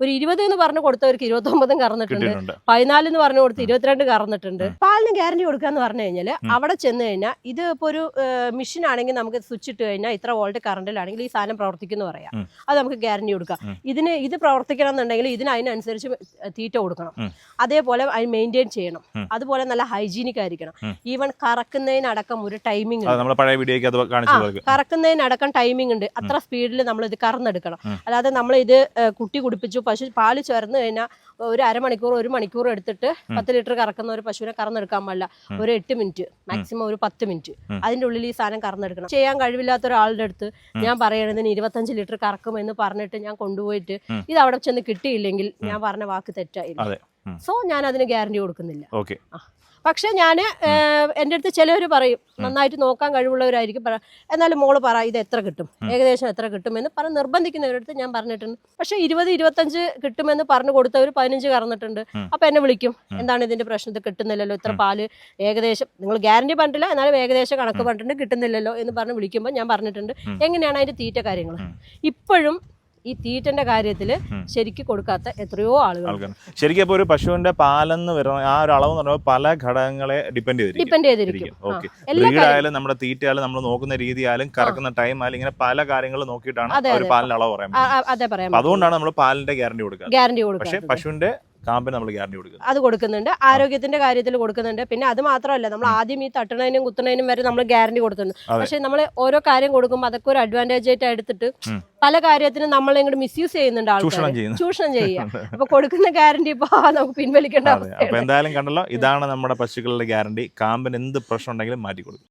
ഒരു ഇരുപത് എന്ന് പറഞ്ഞു കൊടുത്തവർക്ക് ഇരുപത്തൊമ്പതും കറന്നിട്ടുണ്ട്. കിട്ടിയിട്ടുണ്ട്. പതിനാല് എന്ന് പറഞ്ഞു കൊടുത്ത് ഇരുപത്തിരണ്ട് കറന്നിട്ടുണ്ട്. പാലിന് ഗ്യാരണ്ടി കൊടുക്കുക എന്ന് പറഞ്ഞു കഴിഞ്ഞാൽ അവിടെ ചെന്ന് കഴിഞ്ഞാൽ ഇത് ഇപ്പോൾ ഒരു മെഷീൻ ആണെങ്കിൽ നമുക്ക് സ്വിച്ച് ഇട്ട് കഴിഞ്ഞാൽ ഇത്ര വോൾട്ട് കറണ്ടിലാണെങ്കിൽ ഈ സാധനം പ്രവർത്തിക്കുന്നു പറയാം. അത് നമുക്ക് ഗ്യാരണ്ടി കൊടുക്കാം. ഇതിന് ഇത് പ്രവർത്തിക്കണം എന്നുണ്ടെങ്കിൽ ഇതിന് അതിനനുസരിച്ച് തീറ്റ കൊടുക്കണം. അതേപോലെ അത് മെയിന്റെയിൻ ചെയ്യണം. അതുപോലെ നല്ല ഹൈജീനിക് ആയിരിക്കണം. ഈവൻ കറക്കുന്നതിനടക്കം ഒരു ടൈമിംഗ് കറക്കുന്നതിനടക്കം ടൈമിംഗ് ഉണ്ട്. അത്ര സ്പീഡിൽ നമ്മൾ ഇത് കറന്നെടുക്കണം. അല്ലാതെ നമ്മൾ ഇത് കുട്ടി കുടിപ്പിച്ചു പശു പാൽ ചേർന്ന് കഴിഞ്ഞാൽ ഒരു അരമണിക്കൂർ ഒരു മണിക്കൂർ എടുത്തിട്ട് പത്ത് ലിറ്റർ കറക്കുന്ന ഒരു പശുവിനെ കറന്നെടുക്കാൻ പാടില്ല ഒരു എട്ട് മിനിറ്റ് മാക്സിമം ഒരു പത്ത് മിനിറ്റ് അതിന്റെ അതിന്റെ ഉള്ളിൽ ഈ സാധനം കറന്നെടുക്കണം. ചെയ്യാൻ കഴിവില്ലാത്ത ഒരാളുടെ അടുത്ത് ഞാൻ പറയണതിന് ഇരുപത്തഞ്ച് ലിറ്റർ കറക്കുമെന്ന് പറഞ്ഞിട്ട് ഞാൻ കൊണ്ടുപോയിട്ട് ഇത് അവിടെ ചെന്ന് കിട്ടിയില്ലെങ്കിൽ ഞാൻ പറഞ്ഞ വാക്ക് തെറ്റായില്ല. സോ ഞാൻ അതിന് ഗ്യാരണ്ടി കൊടുക്കുന്നില്ല. ഓക്കെ പക്ഷെ ഞാൻ എന്റെ അടുത്ത് ചിലവർ പറയും നന്നായിട്ട് നോക്കാൻ കഴിവുള്ളവരായിരിക്കും. പറ എന്നാലും മോൾ പറ ഇത് എത്ര കിട്ടും? ഏകദേശം എത്ര കിട്ടുമെന്ന് പറഞ്ഞ് നിർബന്ധിക്കുന്നവരടുത്ത് ഞാൻ പറഞ്ഞിട്ടുണ്ട്. പക്ഷെ ഇരുപത് ഇരുപത്തഞ്ച് കിട്ടുമെന്ന് പറഞ്ഞു കൊടുത്തവർ പതിനഞ്ച് കറന്നിട്ടുണ്ട്. അപ്പം അപ്പൊ എന്നെ വിളിക്കും. എന്താണ് ഇതിന്റെ പ്രശ്നം? ഇത് കിട്ടുന്നില്ലല്ലോ. ഇത്ര പാൽ ഏകദേശം നിങ്ങൾ ഗ്യാരണ്ടി പറഞ്ഞിട്ടില്ല എന്നാലും ഏകദേശം കണക്ക് പറഞ്ഞിട്ടുണ്ട് കിട്ടുന്നില്ലല്ലോ എന്ന് പറഞ്ഞ് വിളിക്കുമ്പോൾ ഞാൻ പറഞ്ഞിട്ടുണ്ട്. എങ്ങനെയാണ് അതിന്റെ തീറ്റ കാര്യങ്ങൾ ഇപ്പോഴും ഈ തീറ്റന്റെ കാര്യത്തിൽ ശരിക്കും കൊടുക്കാത്ത എത്രയോ ആളുകൾ. ശരിക്കും അപ്പോൾ ഒരു പശുവിന്റെ പാലെന്ന് വരുന്ന ആ ഒരു അളവ് എന്ന് പറയുമ്പോൾ പല ഘടകങ്ങളെ ഡിപ്പെൻഡ് ചെയ്തിരിക്കും. ഡിപ്പെൻഡ് ചെയ്തിരിക്കും. നമ്മുടെ തീറ്റയാലും നമ്മൾ നോക്കുന്ന രീതിയാലും കറക്കുന്ന ടൈം ആയാലും ഇങ്ങനെ പല കാര്യങ്ങൾ നോക്കിയിട്ടാണ് അതെ, ഒരു. പാലിന്റെ അളവ് പറയാൻ അതുകൊണ്ടാണ് നമ്മൾ പാലിന്റെ ഗ്യാരണ്ടി കൊടുക്കുക ഗ്യാരണ്ടി കൊടുക്കുക പക്ഷേ പശുവിന്റെ കാമ്പിന് നമ്മൾ ഗ്യാരണ്ടി കൊടുക്കുന്നത് അത് കൊടുക്കുന്നുണ്ട്. ആരോഗ്യത്തിന്റെ കാര്യത്തിൽ കൊടുക്കുന്നുണ്ട്. പിന്നെ അത് മാത്രമല്ല നമ്മൾ ആദ്യം ഈ തട്ടണതിനും കുത്തണതിനും വരെ നമ്മൾ ഗ്യാരണ്ടി കൊടുക്കുന്നുണ്ട്. പക്ഷെ നമ്മൾ ഓരോ കാര്യം കൊടുക്കുമ്പോൾ അതൊക്കെ ഒരു അഡ്വാന്റേജ് ആയിട്ട് എടുത്തിട്ട്. പല കാര്യത്തിനും നമ്മൾ ഇങ്ങോട്ട് മിസ്യൂസ് ചെയ്യുന്നുണ്ട് ചൂഷണം ആൾക്കാർ ചൂഷണം ചെയ്യുക. അപ്പൊ കൊടുക്കുന്ന ഗ്യാരണ്ടി ഇപ്പൊ നമുക്ക് പിൻവലിക്കേണ്ട അപ്പൊ എന്തായാലും കണ്ടല്ലോ ഇതാണ് നമ്മുടെ പശുക്കളുടെ ഗ്യാരണ്ടി കാമ്പിന് എന്ത് പ്രശ്നം ഉണ്ടെങ്കിലും മാറ്റി കൊടുക്കും.